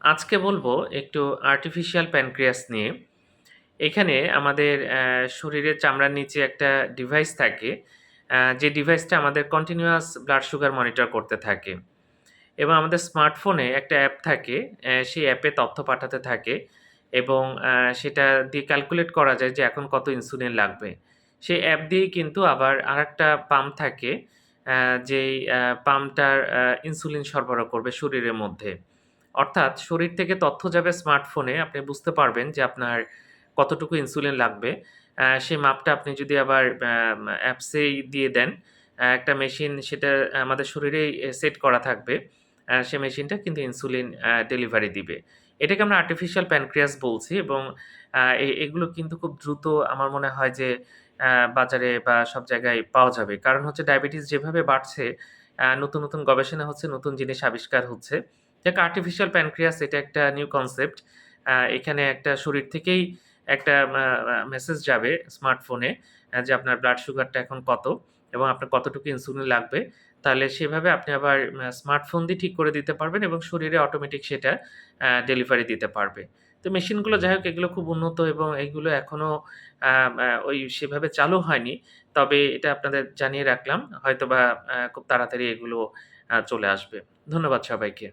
আজকে বলব একটু আর্টিফিশিয়াল প্যানক্রিয়াস নিয়ে। এখানে আমাদের শরীরের চামড়ার নিচে একটা ডিভাইস থাকে। যে ডিভাইসটা আমাদের কন্টিনিউয়াস ব্লাড সুগার মনিটর করতে থাকে। এবং আমাদের স্মার্টফোনে একটা অ্যাপ থাকে। সেই অ্যাপে তথ্য পাঠাতে থাকে এবং সেটা দিয়ে ক্যালকুলেট করা যায় যে এখন কত ইনসুলিন লাগবে। সেই অ্যাপ দিয়েই কিন্তু আবার আরেকটা পাম্প থাকে। যেই পাম্পটার ইনসুলিন সরবরাহ করবে শরীরের মধ্যে। অর্থাৎ শরীর থেকে তথ্য যাবে স্মার্টফোনে আপনি বুঝতে পারবেন যে আপনার কতটুকু ইনসুলিন লাগবে। সেই মাপটা আপনি যদি আবার অ্যাপসেই দিয়ে দেন, একটা মেশিন সেটা আমাদের শরীরেই সেট করা থাকবে। সে মেশিনটা কিন্তু ইনসুলিন ডেলিভারি দিবে। এটাকে আমরা আর্টিফিশিয়াল প্যানক্রিয়াস বলছি এবং এগুলো কিন্তু খুব দ্রুত আমার মনে হয় যে বাজারে বা সব জায়গায় পাওয়া যাবে। কারণ হচ্ছে ডায়াবেটিস যেভাবে বাড়ছে, নতুন, নতুন গবেষণা হচ্ছে, নতুন জিনিস আবিষ্কার হচ্ছে। যাক আর্টিফিশিয়াল প্যানক্রিয়াস এটা একটা নিউ কনসেপ্ট। এখানে একটা শরীর থেকেই একটা মেসেজ যাবে স্মার্টফোনে যে আপনার ব্লাড সুগারটা এখন কত এবং আপনার কতটুকু ইনসুলিন লাগবে। তাহলে সেভাবে আপনি আবার স্মার্টফোন দিয়ে ঠিক করে দিতে পারবেন এবং শরীরে অটোমেটিক সেটা ডেলিভারি দিতে পারবে। তো মেশিনগুলো যাই হোক, এগুলো খুব উন্নত এবং এগুলো এখনও আ আ ওই সেভাবে চালু হয়নি। তবে এটা আপনাদের জানিয়ে রাখলাম। হয়তোবা খুব তাড়াতাড়ি এগুলো চলে আসবে। ধন্যবাদ সবাইকে।